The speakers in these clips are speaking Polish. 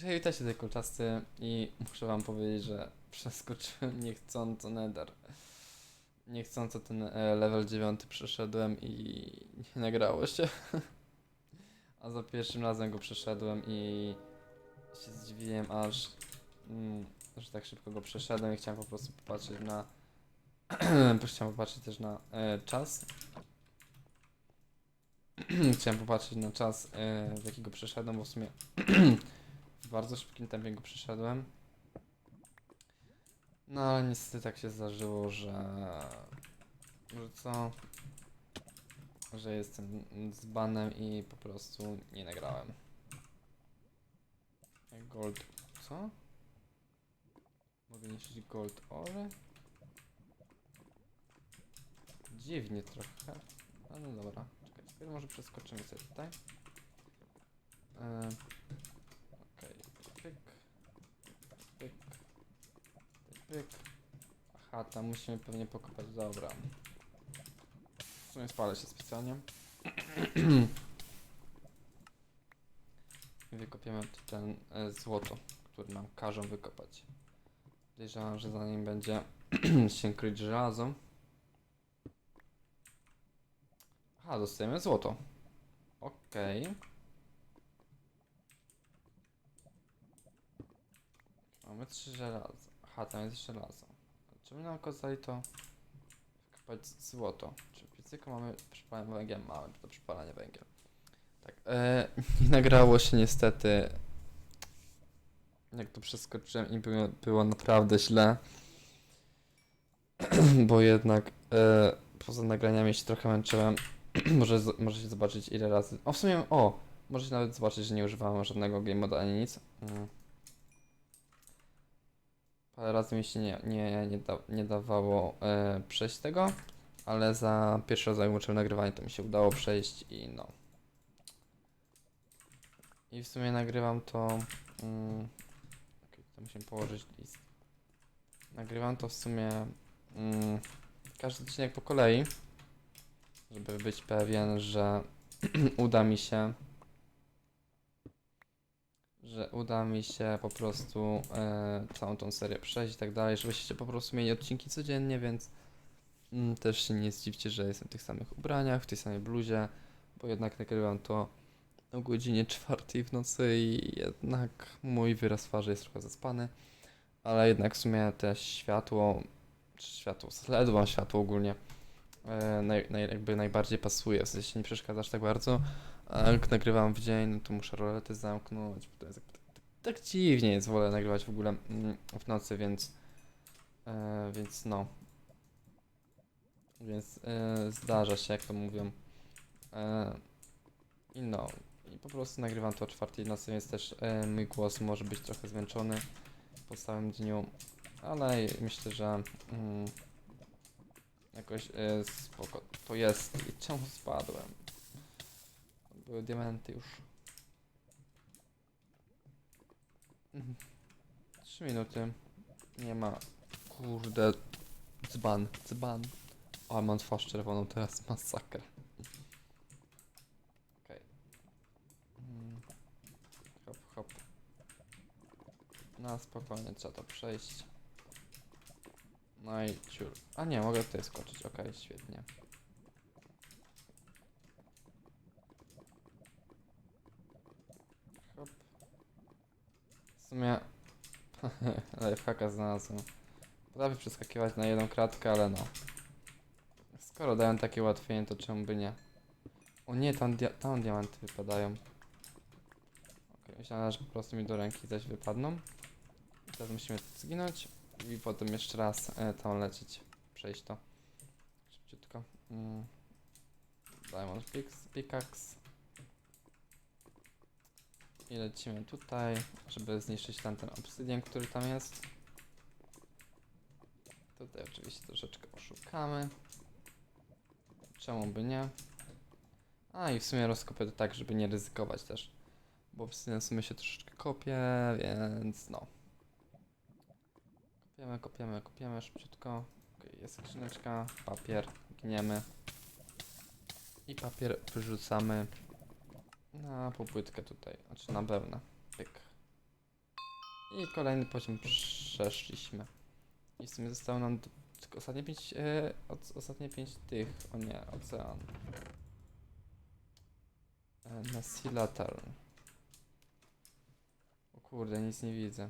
Cześć, witajcie tutaj kolczasty i muszę wam powiedzieć, że przeskoczyłem niechcąco nether. Niechcąco ten e, level 9 przeszedłem i nie nagrało się. A za pierwszym razem go przeszedłem i się zdziwiłem aż, mm, że tak szybko go przeszedłem i chciałem po prostu popatrzeć na chciałem popatrzeć też na e, czas. chciałem popatrzeć na czas, e, jakiego przeszedłem, bo w sumie bardzo szybkim tempie go przeszedłem. No ale niestety tak się zdarzyło, że... że co? Że jestem z banem i po prostu nie nagrałem. Gold... co? Mogę niszczyć gold ore? Dziwnie trochę. A no dobra, czekaj, może przeskoczymy sobie tutaj. E, Okej, pyk, pyk, pyk. Aha, tam musimy pewnie pokopać, dobra. W sumie spalę się specjalnie. Wykopiemy tu ten e, złoto, które nam każą wykopać. Podejrzewam, że za nim będzie się kryć żelazo. Aha, dostajemy złoto. Okej. Mamy trzy żelaza. Aha, tam jest żelazo. Czemu nam kazali to wykopać złoto? Czy w piecyku mamy przypalanie węgiel? Mamy do przypalania węgiel. Tak, e, nie nagrało się niestety. Jak to przeskoczyłem i było, było naprawdę źle. Bo jednak e, poza nagraniami się trochę męczyłem. Może, możecie zobaczyć ile razy. O, w sumie, o! Możecie nawet zobaczyć, że nie używałem żadnego game moda ani nic. Mm. Parę razy mi się nie, nie, nie, da, nie dawało e, przejść tego, ale za pierwszy raz jak nagrywanie, to mi się udało przejść i no. I w sumie nagrywam to. Mm, okej, to musimy położyć list. Nagrywam to w sumie mm, każdy odcinek po kolei żeby być pewien, że uda mi się, że uda mi się po prostu e, całą tą serię przejść i tak dalej, żebyście po prostu mieli odcinki codziennie, więc mm, też się nie zdziwcie, że jestem w tych samych ubraniach, w tej samej bluzie, bo jednak nagrywam to o godzinie czwartej w nocy i jednak mój wyraz twarzy jest trochę zaspany, ale jednak w sumie te światło, czy światło, ledwo światło ogólnie, e, naj, naj, jakby najbardziej pasuje, w sensie nie przeszkadzasz tak bardzo, a jak nagrywam w dzień, no to muszę rolety zamknąć, bo to jest tak, tak, tak dziwnie jest, wolę nagrywać w ogóle mm, w nocy, więc e, więc no. Więc e, zdarza się, jak to mówią. E, I no, i po prostu nagrywam to o czwartej nocy, więc też e, mój głos może być trochę zmęczony po całym dniu, ale myślę, że mm, Jakoś e, spoko. To jest. I czemu spadłem? Były diamenty już. Mhm. Trzy minuty. Nie ma. Kurde. Dzban, dzban. O, mam twarz czerwoną teraz. Masakra. Okej. Mm. Hop, hop. Na spokojnie trzeba to przejść. No i ciur. A nie, mogę tutaj skoczyć. Okej, świetnie. Hop. W sumie... Lifehacka znalazłem. Potrafię przeskakiwać na jedną kratkę, ale no. Skoro dają takie ułatwienie, to czemu by nie? O nie, tam, dia tam diamenty wypadają. Okej, myślałem, że po prostu mi do ręki zaś wypadną. Teraz musimy zginąć i potem jeszcze raz e, tam lecieć. Przejść to. Szybciutko. Mm. Diamond Picks, Pickaxe. I lecimy tutaj, żeby zniszczyć tam ten obsydian, który tam jest. Tutaj oczywiście troszeczkę oszukamy. Czemu by nie? A i w sumie rozkopię to tak, żeby nie ryzykować też. Bo obsydian w sumie się troszeczkę kopie, więc no. Kopiemy, kopiemy, kopiemy szybciutko. Okej, jest skrzyneczka, papier, gniemy. I papier wyrzucamy na popłytkę tutaj, znaczy na wełnę. Pyk. I kolejny poziom przeszliśmy. I w sumie zostało nam tylko ostatnie pięć, e, od, ostatnie pięć tych, o nie, ocean. E, na Sea. O kurde, nic nie widzę.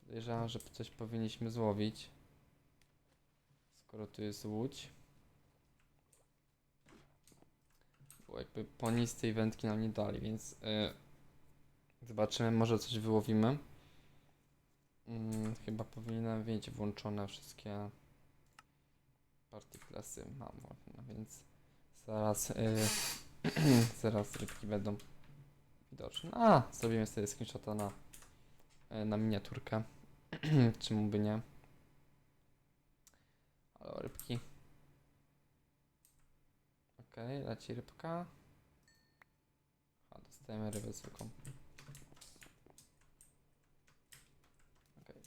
Podejrzewam, że coś powinniśmy złowić. Skoro tu jest łódź. Bo jakby po nic tej wędki nam nie dali, więc e, zobaczymy, może coś wyłowimy. Mm, chyba powinienem mieć włączone wszystkie party klasy. Mam włączone, więc zaraz, e, zaraz rybki będą widoczne. A, zrobimy sobie screenshota na, e, na miniaturkę. Czemu by nie? Halo, rybki. Okej, leci rybka. A, dostajemy rybę zwykłą. Okej.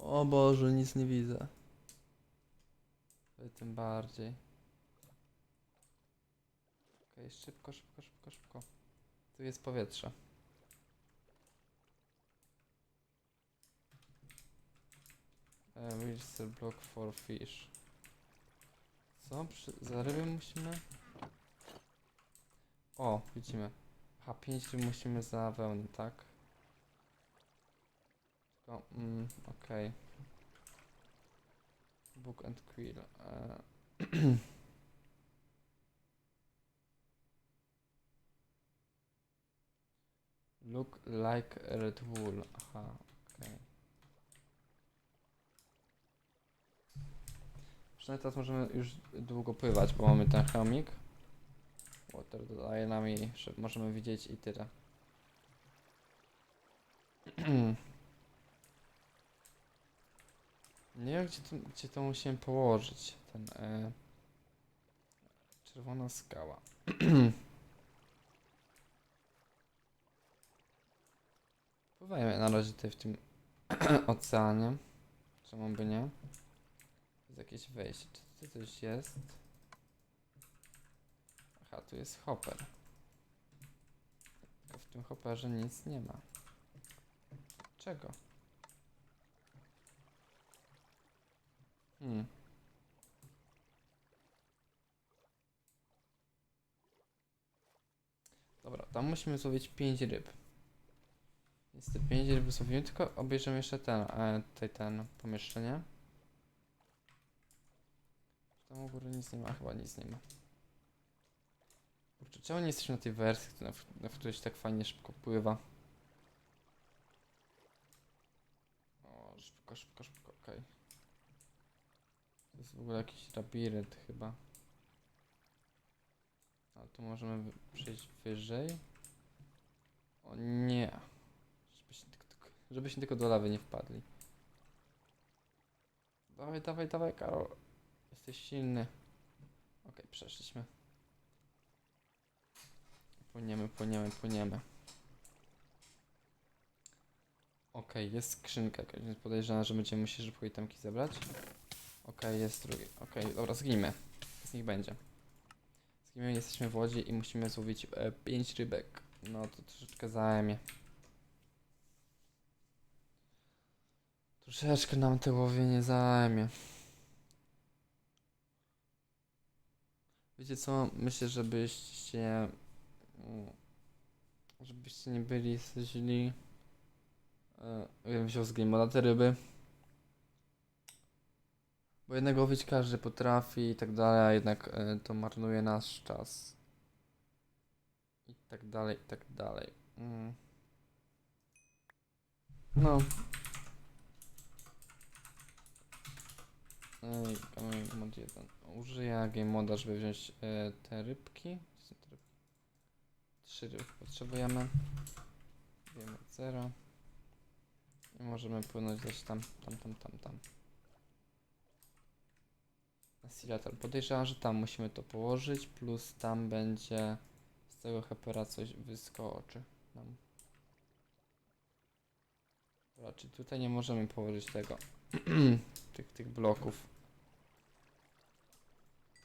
O Boże, nic nie widzę. Wy Tym bardziej. Okej, szybko, szybko, szybko, szybko. Tu jest powietrze. Uh, register block for fish. Co? Przy, za ryby musimy? O, widzimy. Aha, 5 ryb musimy za wełnę, tak? Tylko, mm, okej. Book and quill. E, Look like red wool. Aha, okej. Przynajmniej teraz możemy już długo pływać, bo mamy ten chomik. Water dodaje nam i że możemy widzieć i tyle. Nie wiem gdzie to, gdzie to musimy położyć. Ten e, czerwona skała. Pływajmy na razie tutaj w tym oceanie. Czemu by nie? Jest jakieś wejście. Czy tu coś jest? Aha, tu jest hopper. Tylko w tym hopperze nic nie ma. Czego? Hmm. Dobra, tam musimy złowić 5 ryb. Jest te 5 ryb złowimy, tylko obejrzymy jeszcze ten, e, tutaj ten pomieszczenie. Tam u góry nic nie ma, chyba nic nie ma. Kurczę, czemu nie jesteśmy na tej wersji, na, na której się tak fajnie szybko pływa? O, szybko, szybko, szybko, okej. To jest w ogóle jakiś labirynt chyba. A tu możemy przejść wyżej. O nie. Żebyśmy tylko, tylko, żebyśmy tylko do lawy nie wpadli. Dawaj, dawaj, dawaj, Karol. Jesteś silny. Okej, przeszliśmy. Płyniemy, płyniemy, płyniemy. Okej, jest skrzynka jakaś, więc podejrzewam, że będziemy musieli szybko itemki zebrać. Okej, jest drugi. Okej, dobra, zgnijmy. Z nich będzie. Zgnijmy, jesteśmy w łodzi i musimy złowić 5 rybek. No to troszeczkę zajmie. Troszeczkę nam to łowienie zajmie. Wiecie co? Myślę, żebyście. Mm, Żebyście nie byli źli. Bym wziął z Game Moda te ryby. Bo jednego łowić każdy potrafi i tak dalej, a jednak e, to marnuje nasz czas. I tak dalej, i tak dalej. Mm. No. Ej, Game mod 1. Użyję Game Moda, żeby wziąć e, te rybki? Trzy rybki potrzebujemy. Game mod 0. I możemy płynąć gdzieś tam, tam, tam, tam, tam. Oscillator. Podejrzewam, że tam musimy to położyć, plus tam będzie z tego hepera coś wyskoczy nam. Czyli tutaj nie możemy położyć tego, tych, tych bloków.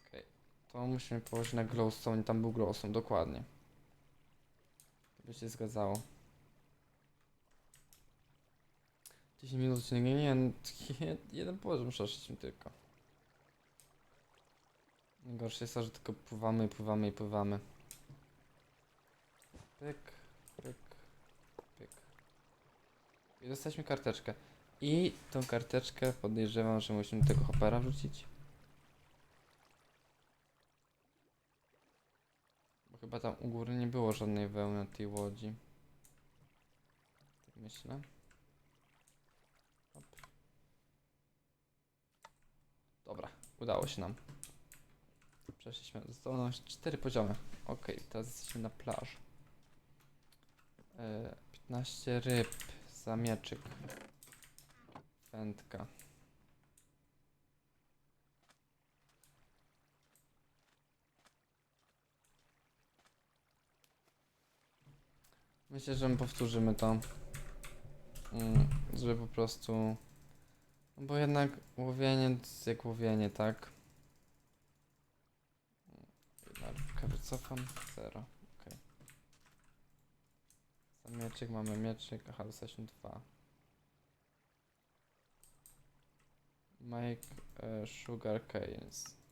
Okej, to musimy położyć na glowstone, tam był glowstone, dokładnie. By się zgadzało. 10 minut odcinek, nie, nie, jeden poziom przeszliśmy tylko. Najgorsze jest to, że tylko pływamy, pływamy i pływamy. Pyk, pyk, pyk. I dostaliśmy karteczkę. I tą karteczkę podejrzewam, że musimy tego hopera wrzucić. Chyba tam u góry nie było żadnej wełny tej łodzi. Tak myślę. Hop. Dobra, udało się nam. Przeszliśmy, zostało nam 4 poziomy. Ok, teraz jesteśmy na plaży. E, 15 ryb za mieczyk. Wędka. Myślę, że my powtórzymy to. Mm, żeby po prostu. No bo jednak łowienie jest jak łowienie, tak? Rybka wycofam. Zero. Okej. Za mieczyk mamy mieczyk. Aha, dostaliśmy dwa. Make e, sugar canes.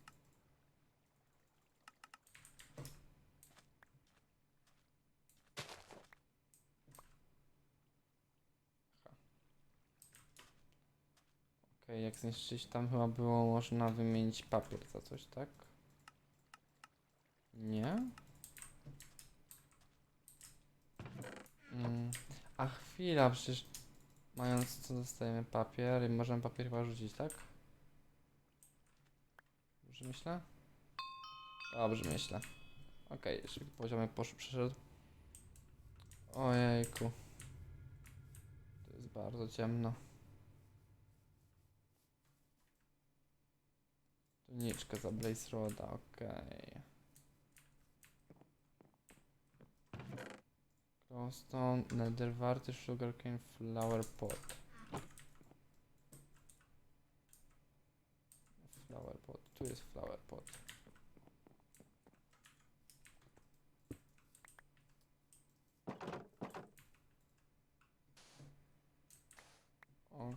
Jak zniszczyć tam chyba było można wymienić papier za coś, tak? Nie? Mm. A chwila, przecież mając co dostajemy papier i możemy papier chyba rzucić, tak? Dobrze myślę? Dobrze myślę. Okej, okay, poziomy poszł, przeszedł. Ojejku. To jest bardzo ciemno. Tuniczka za Blaze Roda, okej. Glowstone, Netherwarty, Sugarcane, Flower Pot. Flower Pot, tu jest Flower Pot. O.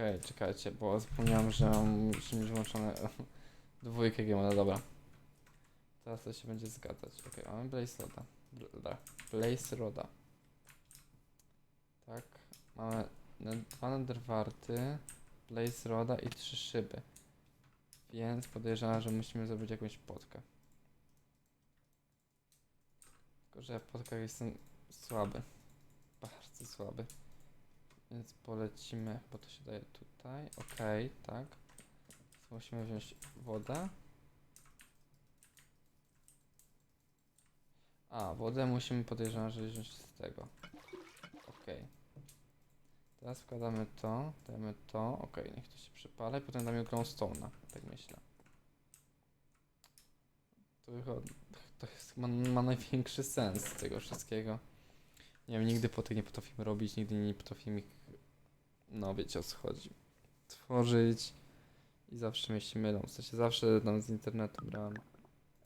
Okej, czekajcie, bo zapomniałem, że musi mieć włączone dwójkę no dobra. Teraz to się będzie zgadzać. Okej, mamy Blaze Roda. Blaze Roda. Tak, mamy dwa Netherwarty, Blaze Roda i trzy szyby. Więc podejrzewam, że musimy zrobić jakąś potkę. Tylko, że ja w podkach jestem słaby. Bardzo słaby. Więc polecimy, bo to się daje tutaj. Okej, tak. Musimy wziąć wodę. A, wodę musimy podejrzewam, że wziąć z tego. Okej. Teraz wkładamy to, dajemy to, okej, niech to się przypala i potem damy glowstone'a, tak myślę. To, to jest, ma, ma największy sens tego wszystkiego. Nie wiem, nigdy po tych nie potrafimy robić, nigdy nie potrafimy no wiecie o co chodzi, tworzyć i zawsze mi się mylą, w sensie zawsze tam z internetu brałem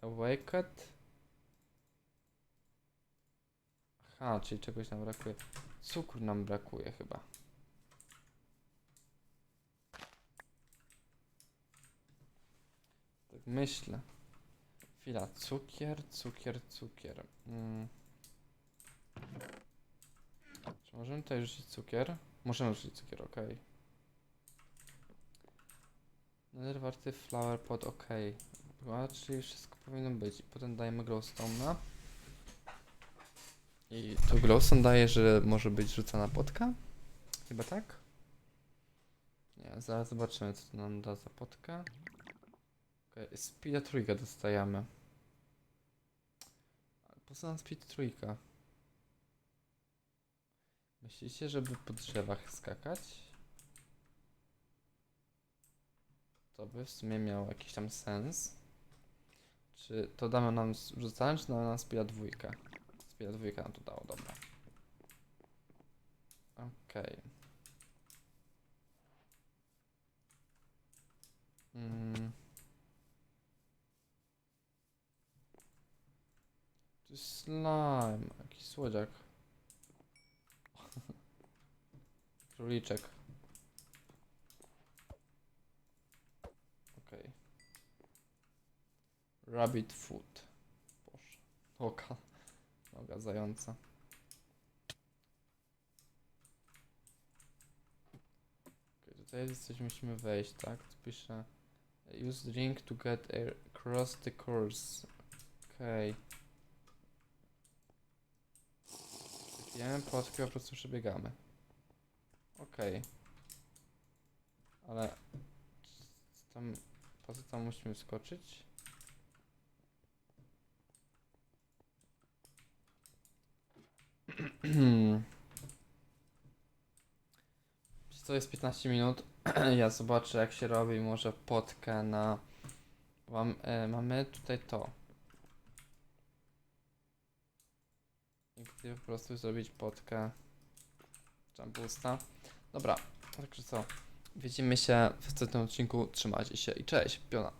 Awaked. Aha, czyli czegoś nam brakuje. Cukru nam brakuje chyba. Tak myślę. Chwila, cukier, cukier, cukier. Mm. Czy możemy tutaj rzucić cukier? Możemy rzucić cukier, ok. Netherwarty, flower pot, ok. Chyba, czyli wszystko powinno być. Potem dajemy glowstone'a. I to glowstone daje, że może być rzucana potka? Chyba tak? Nie, zaraz zobaczymy co to nam da za potka. Okay. Speeda trójka dostajemy. Po co nam speed trójka? Myślicie, żeby po drzewach skakać? To by w sumie miało jakiś tam sens. Czy to damy nam rzucanie, czy damy nam speeda dwójka? Speeda dwójka nam to dało, dobra. Okej. Mm. Tu jest slime, jakiś słodziak. Króliczek. Okej. Rabbit food. Boże. Oka. Noga zająca. Okej, tutaj coś musimy wejść, tak? Tu pisze Use drink to get across the course. Okej. Wypijemy potkę, po prostu przebiegamy. Okej. Ale... Tam... Po co tam musimy skoczyć? Co jest 15 minut? ja zobaczę jak się robi może potkę na... Mam, e, mamy tutaj to. I po prostu zrobić potkę Jumpusta. Dobra, także co? Widzimy się w następnym odcinku. Trzymajcie się i cześć. Piona.